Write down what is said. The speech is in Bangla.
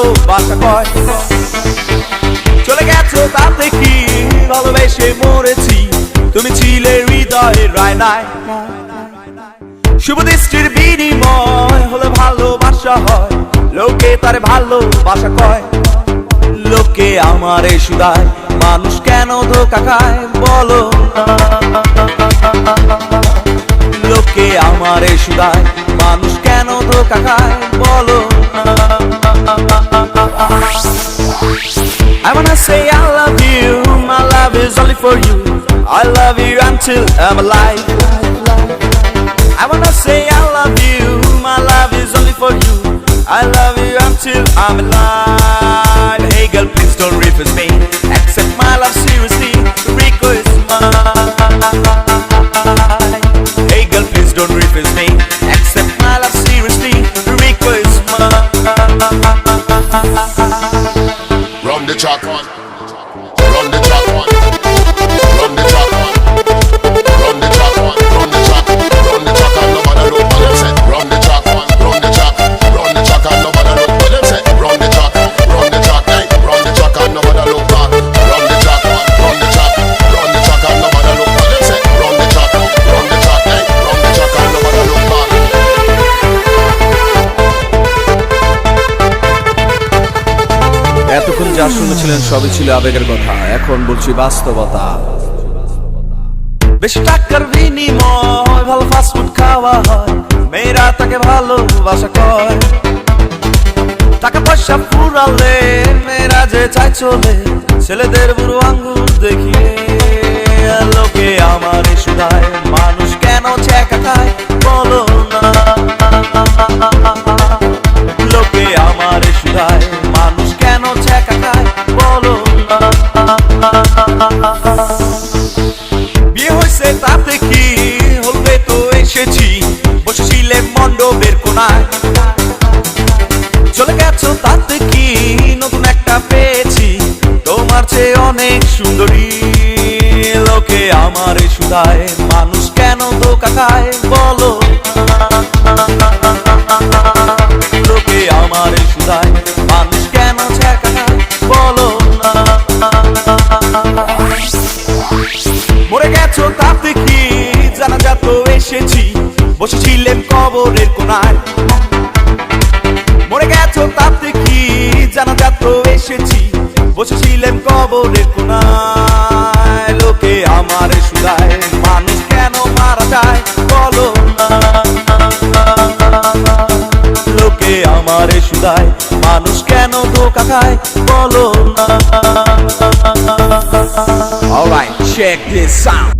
ভালোবাসা কয়। চলে গেছো তাতে কি? ভালোবেসে মরেছি। তুমি ছিলে হৃদয়ের রায়নায়। শুভ দৃষ্টির বিনিময় হলে ভালোবাসা হয়। লোকে তার ভালোবাসা কয়। লোকে আমারে সুদায়। মানুষ কেন ধোকা খায় বলো লোকে আমারে সুদায়। মানুষ কেন ধোকা খায় বলো I wanna say I love you, my love is only for you. I love you until I'm alive. I wanna say I love you, my love is only for you. I love you until I'm alive. Run the track on. Run the track on. যা শুনেছিলেন সবই ছিল আবেগের কথা। এখন বলছি বাস্তবতা। বেশি টাকার বিনিময়, ভালো ফাস্টফুড খাওয়া হয়। মেয়েরা তাকে ভালোবাসা কয়। টাকা পয়সা ফুরালে, মেয়েরা যে চাই চলে। ছেলেদের বুড়ো আঙ্গুর অনেক সুন্দরী লোকে আমার সুদায়। মানুষ কেন ধোকা খায় বলো? লোকে আমার সুদায়। মানুষ কেন ছেঁকা খায় বলো মরে গেছো তাতে কি জানা যাত এসেছি। বসেছিলেন কবরের কোনায়। বসেছিলেন কবরের কোনায়। লোকে আমার সুদায় মানুষ কেন মারা যায় বলো লোকে আমার সুদায় মানুষ কেন ধোকা খায় বলো না। Alright, check this out.